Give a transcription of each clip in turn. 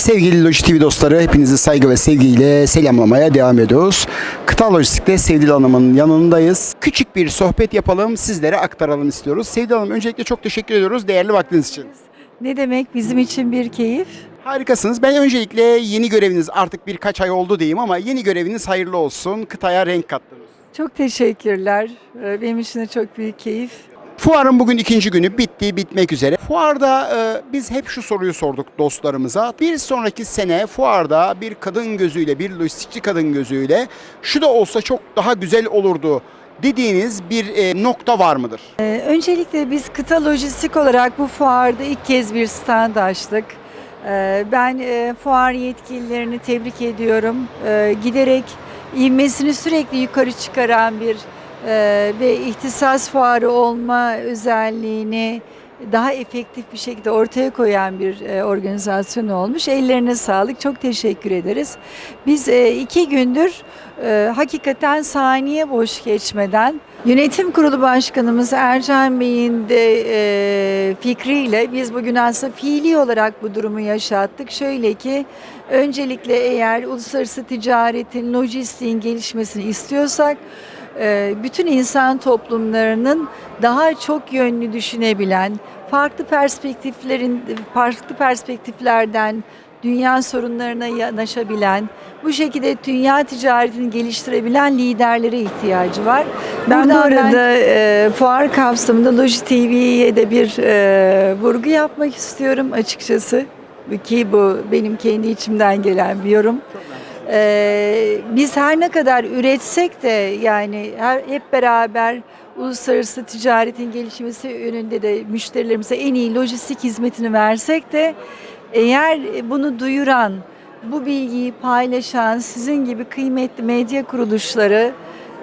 Sevgili Loji TV dostları hepinizi saygı ve sevgiyle selamlamaya devam ediyoruz. Kıta Lojistik'te Sevdil Hanım'ın yanındayız. Küçük bir sohbet yapalım, sizlere aktaralım istiyoruz. Sevdil Hanım öncelikle çok teşekkür ediyoruz değerli vaktiniz için. Ne demek bizim için bir keyif? Harikasınız. Ben öncelikle yeni göreviniz artık birkaç ay oldu diyeyim ama yeni göreviniz hayırlı olsun. Kıtaya renk kattınız. Çok teşekkürler. Ee, Benim için de çok büyük keyif. Fuarın bugün ikinci günü bitti, bitmek üzere. Fuarda e, biz hep şu soruyu sorduk dostlarımıza. Bir sonraki sene fuarda bir kadın gözüyle, bir lojistikçi kadın gözüyle şu da olsa çok daha güzel olurdu dediğiniz bir e, nokta var mıdır? Ee, Öncelikle biz kıta lojistik olarak bu fuarda ilk kez bir stand açtık. Ee, Ben e, fuar yetkililerini tebrik ediyorum. Ee, Giderek ivmesini sürekli yukarı çıkaran bir ve ihtisas fuarı olma özelliğini daha efektif bir şekilde ortaya koyan bir e, organizasyon olmuş. Ellerine sağlık. Çok teşekkür ederiz. Biz e, iki gündür e, hakikaten saniye boş geçmeden Yönetim Kurulu Başkanımız Ercan Bey'in de fikriyle biz bugün aslında fiili olarak bu durumu yaşattık. Şöyle ki öncelikle eğer uluslararası ticaretin, lojistiğin gelişmesini istiyorsak bütün insan toplumlarının daha çok yönlü düşünebilen, farklı perspektiflerin farklı perspektiflerden dünya sorunlarına yanaşabilen, bu şekilde dünya ticaretini geliştirebilen liderlere ihtiyacı var. Ben bu arada e, fuar kapsamında Loji TV'ye de bir e, vurgu yapmak istiyorum açıkçası. Ki bu benim kendi içimden gelen bir yorum. Ee, biz her ne kadar üretsek de yani her, hep beraber uluslararası ticaretin gelişmesi yönünde de müşterilerimize en iyi lojistik hizmetini versek de eğer bunu duyuran, bu bilgiyi paylaşan sizin gibi kıymetli medya kuruluşları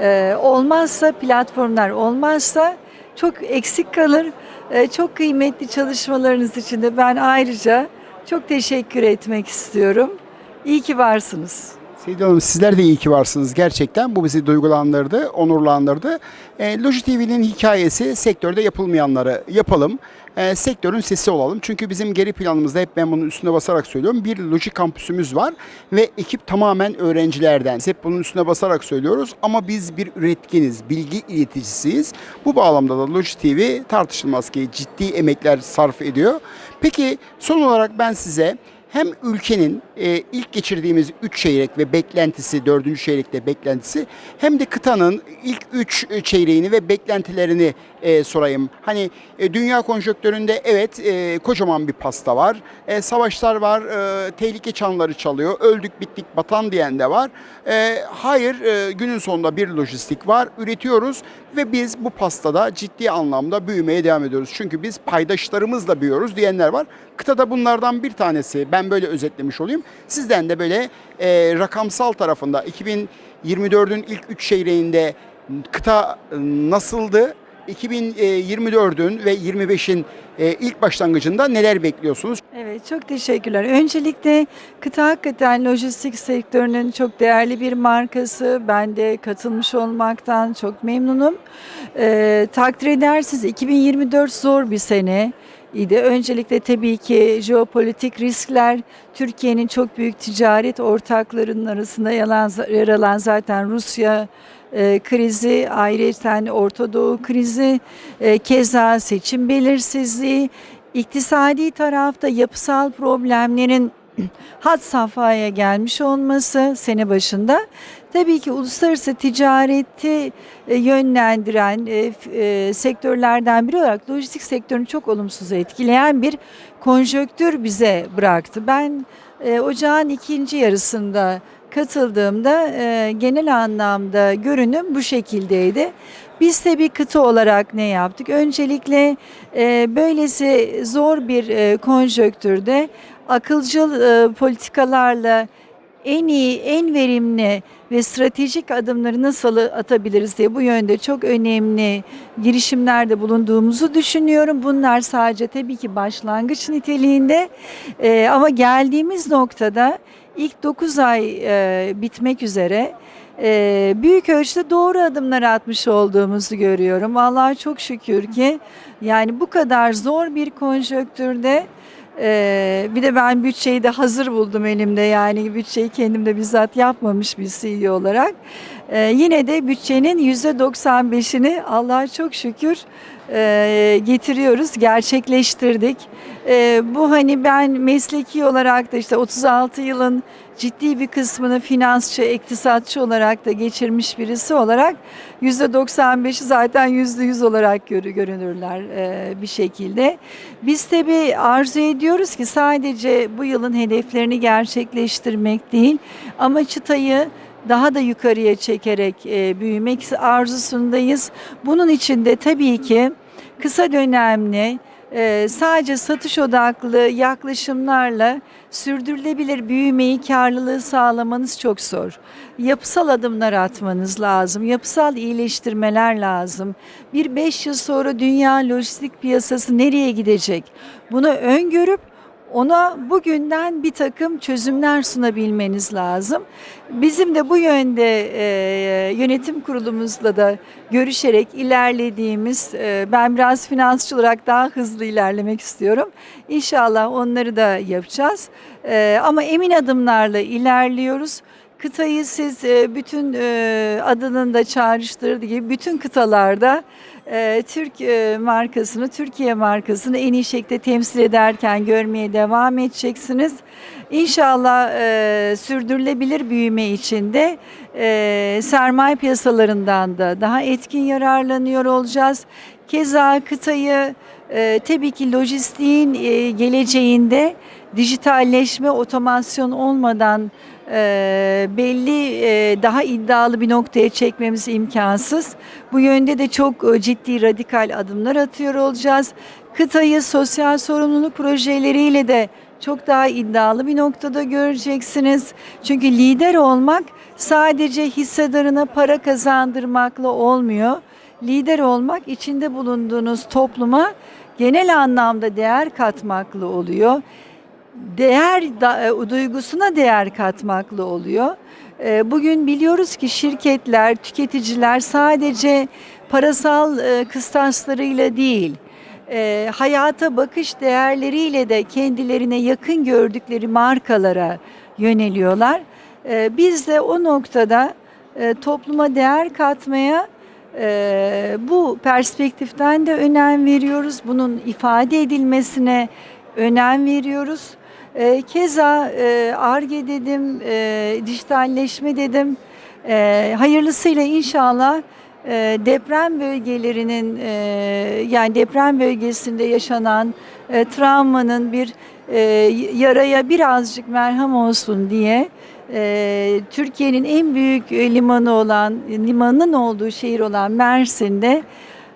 e, olmazsa, platformlar olmazsa çok eksik kalır. E, çok kıymetli çalışmalarınız için de ben ayrıca çok teşekkür etmek istiyorum. İyi ki varsınız. Sevgili Hanım sizler de iyi ki varsınız gerçekten. Bu bizi duygulandırdı, onurlandırdı. E, Loji TV'nin hikayesi sektörde yapılmayanları yapalım. E, sektörün sesi olalım. Çünkü bizim geri planımızda hep ben bunun üstüne basarak söylüyorum. Bir loji kampüsümüz var ve ekip tamamen öğrencilerden. Hep bunun üstüne basarak söylüyoruz ama biz bir üretkiniz, bilgi ileticisiyiz. Bu bağlamda da Loji TV tartışılmaz ki ciddi emekler sarf ediyor. Peki son olarak ben size hem ülkenin e, ilk geçirdiğimiz 3 çeyrek ve beklentisi, 4. çeyrekte beklentisi hem de kıtanın ilk 3 çeyreğini ve beklentilerini e, sorayım. Hani e, dünya konjonktüründe evet e, kocaman bir pasta var. E, savaşlar var, e, tehlike çanları çalıyor. Öldük, bittik, batan diyen de var. E, hayır, e, günün sonunda bir lojistik var. Üretiyoruz ve biz bu pastada ciddi anlamda büyümeye devam ediyoruz. Çünkü biz paydaşlarımızla büyüyoruz diyenler var. Kıtada bunlardan bir tanesi. Ben böyle özetlemiş olayım. Sizden de böyle e, rakamsal tarafında 2024'ün ilk 3 çeyreğinde kıta e, nasıldı? 2024'ün ve 25'in e, ilk başlangıcında neler bekliyorsunuz? Evet çok teşekkürler. Öncelikle kıta hakikaten lojistik sektörünün çok değerli bir markası. Ben de katılmış olmaktan çok memnunum. Ee, takdir edersiniz 2024 zor bir sene idi. Öncelikle tabii ki jeopolitik riskler, Türkiye'nin çok büyük ticaret ortaklarının arasında yer alan zaten Rusya e, krizi, ayrıca Orta Doğu krizi, e, keza seçim belirsizliği, iktisadi tarafta yapısal problemlerin had safhaya gelmiş olması sene başında tabii ki uluslararası ticareti e, yönlendiren e, e, sektörlerden biri olarak lojistik sektörünü çok olumsuz etkileyen bir konjöktür bize bıraktı. Ben ocağın ikinci yarısında katıldığımda genel anlamda görünüm bu şekildeydi. Biz de bir kıta olarak ne yaptık? Öncelikle e, böylesi zor bir e, konjöktürde akılcıl e, politikalarla en iyi, en verimli ve stratejik adımları nasıl atabiliriz diye bu yönde çok önemli girişimlerde bulunduğumuzu düşünüyorum. Bunlar sadece tabii ki başlangıç niteliğinde Ee, ama geldiğimiz noktada ilk 9 ay e, bitmek üzere e, büyük ölçüde doğru adımlar atmış olduğumuzu görüyorum. Allah'a çok şükür ki yani bu kadar zor bir konjöktürde Ee, bir de ben bütçeyi de hazır buldum elimde yani bütçeyi kendim de bizzat yapmamış bir CEO olarak. Ee, yine de bütçenin %95'ini Allah'a çok şükür e, getiriyoruz, gerçekleştirdik. Ee, bu hani ben mesleki olarak da işte 36 yılın ciddi bir kısmını finansçı, iktisatçı olarak da geçirmiş birisi olarak %95'i zaten %100 olarak görü görünürler e, bir şekilde. Biz tabii arzu ediyoruz ki sadece bu yılın hedeflerini gerçekleştirmek değil ama çıtayı daha da yukarıya çekerek e, büyümek arzusundayız. Bunun için de tabii ki kısa dönemli e, sadece satış odaklı yaklaşımlarla sürdürülebilir büyümeyi, karlılığı sağlamanız çok zor. Yapısal adımlar atmanız lazım, yapısal iyileştirmeler lazım. Bir beş yıl sonra dünya lojistik piyasası nereye gidecek? Bunu öngörüp ona bugünden bir takım çözümler sunabilmeniz lazım. Bizim de bu yönde e, yönetim kurulumuzla da görüşerek ilerlediğimiz, e, ben biraz finansçı olarak daha hızlı ilerlemek istiyorum. İnşallah onları da yapacağız. E, ama emin adımlarla ilerliyoruz. Kıtayı siz e, bütün e, adının da çağrıştırdığı gibi bütün kıtalarda e, Türk markasını, Türkiye markasını en iyi şekilde temsil ederken görmeye devam edeceksiniz. İnşallah e, sürdürülebilir büyüme içinde e, sermaye piyasalarından da daha etkin yararlanıyor olacağız. Keza kıtayı e, tabii ki lojistiğin e, geleceğinde dijitalleşme, otomasyon olmadan e, belli e, daha iddialı bir noktaya çekmemiz imkansız. Bu yönde de çok e, ciddi radikal adımlar atıyor olacağız. Kıtayı sosyal sorumluluk projeleriyle de çok daha iddialı bir noktada göreceksiniz. Çünkü lider olmak sadece hissedarına para kazandırmakla olmuyor. Lider olmak içinde bulunduğunuz topluma genel anlamda değer katmakla oluyor değer e, duygusuna değer katmakla oluyor. E, Bugün biliyoruz ki şirketler, tüketiciler sadece parasal e, kıstaslarıyla değil, e, hayata bakış değerleriyle de kendilerine yakın gördükleri markalara yöneliyorlar. Biz de o noktada topluma değer katmaya bu perspektiften de önem veriyoruz. Bunun ifade edilmesine önem veriyoruz. E, keza ARGE dedim, e, dijitalleşme dedim. E, hayırlısıyla inşallah e, deprem bölgelerinin e, yani deprem bölgesinde yaşanan e, travmanın bir e, yaraya birazcık merhem olsun diye e, Türkiye'nin en büyük e, limanı olan limanın olduğu şehir olan Mersin'de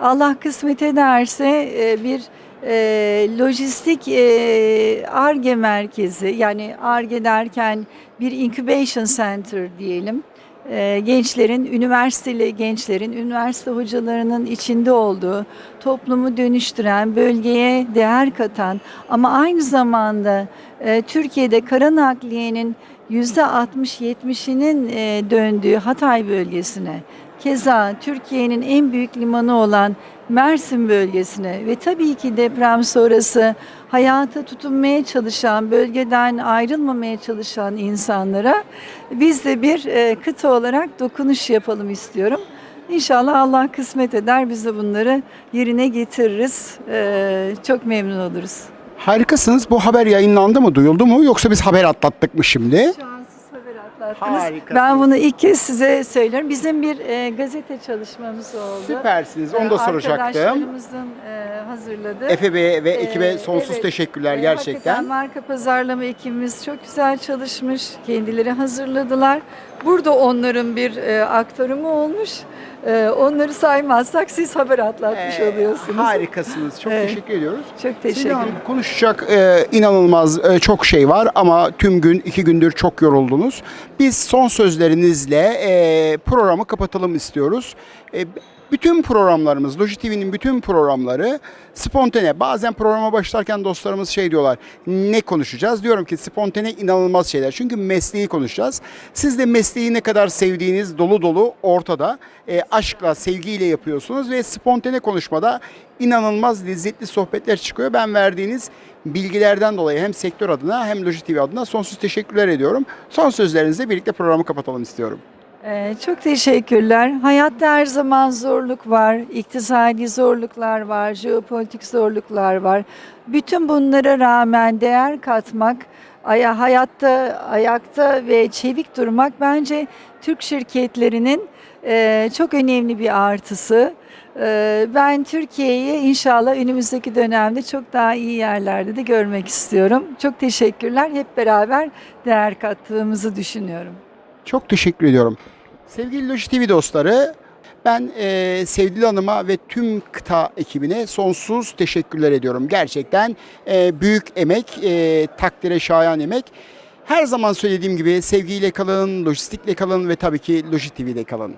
Allah kısmet ederse e, bir e, lojistik e, ARGE merkezi yani ARGE derken bir incubation center diyelim. E, gençlerin, üniversiteli gençlerin, üniversite hocalarının içinde olduğu, toplumu dönüştüren, bölgeye değer katan ama aynı zamanda e, Türkiye'de kara nakliyenin %60-70'inin e, döndüğü Hatay bölgesine, keza Türkiye'nin en büyük limanı olan Mersin bölgesine ve tabii ki deprem sonrası hayata tutunmaya çalışan, bölgeden ayrılmamaya çalışan insanlara biz de bir e, kıta olarak dokunuş yapalım istiyorum. İnşallah Allah kısmet eder biz de bunları yerine getiririz. E, çok memnun oluruz. Harikasınız. Bu haber yayınlandı mı, duyuldu mu yoksa biz haber atlattık mı şimdi? Şu an siz haber atlattınız. Harikasınız. Ben bunu ilk kez size söylüyorum. Bizim bir e, gazete çalışmamız oldu. Süpersiniz. Onu da E, soracaktım. Arkadaşlarımızın e, hazırladığı. Efe Bey'e ve Ee, ekibe sonsuz evet. teşekkürler Ee, gerçekten. Hakikaten marka pazarlama ekibimiz çok güzel çalışmış. Kendileri hazırladılar. Burada onların bir e, aktarımı olmuş. E, onları saymazsak siz haber atlatmış Ee, oluyorsunuz. Harikasınız. Çok Evet. teşekkür ediyoruz. Çok teşekkür Hanım, ederim. konuşacak e, inanılmaz e, çok şey var ama tüm gün iki gündür çok yoruldunuz. Biz son sözlerinizle e, programı kapatalım istiyoruz. E, Bütün programlarımız, Loji TV'nin bütün programları spontane. Bazen programa başlarken dostlarımız şey diyorlar, ne konuşacağız? Diyorum ki spontane inanılmaz şeyler. Çünkü mesleği konuşacağız. Siz de mesleği ne kadar sevdiğiniz dolu dolu ortada. E, aşkla, sevgiyle yapıyorsunuz ve spontane konuşmada inanılmaz lezzetli sohbetler çıkıyor. Ben verdiğiniz bilgilerden dolayı hem sektör adına hem Loji TV adına sonsuz teşekkürler ediyorum. Son sözlerinizle birlikte programı kapatalım istiyorum. Ee, çok teşekkürler. Hayatta her zaman zorluk var, iktisadi zorluklar var, jeopolitik zorluklar var. Bütün bunlara rağmen değer katmak, aya, hayatta ayakta ve çevik durmak bence Türk şirketlerinin e, çok önemli bir artısı. E, ben Türkiye'yi inşallah önümüzdeki dönemde çok daha iyi yerlerde de görmek istiyorum. Çok teşekkürler. Hep beraber değer kattığımızı düşünüyorum. Çok teşekkür ediyorum. Sevgili Loji TV dostları, ben e, Sevgili Hanım'a ve tüm kıta ekibine sonsuz teşekkürler ediyorum. Gerçekten e, büyük emek, e, takdire şayan emek. Her zaman söylediğim gibi sevgiyle kalın, lojistikle kalın ve tabii ki Loji TV'de kalın.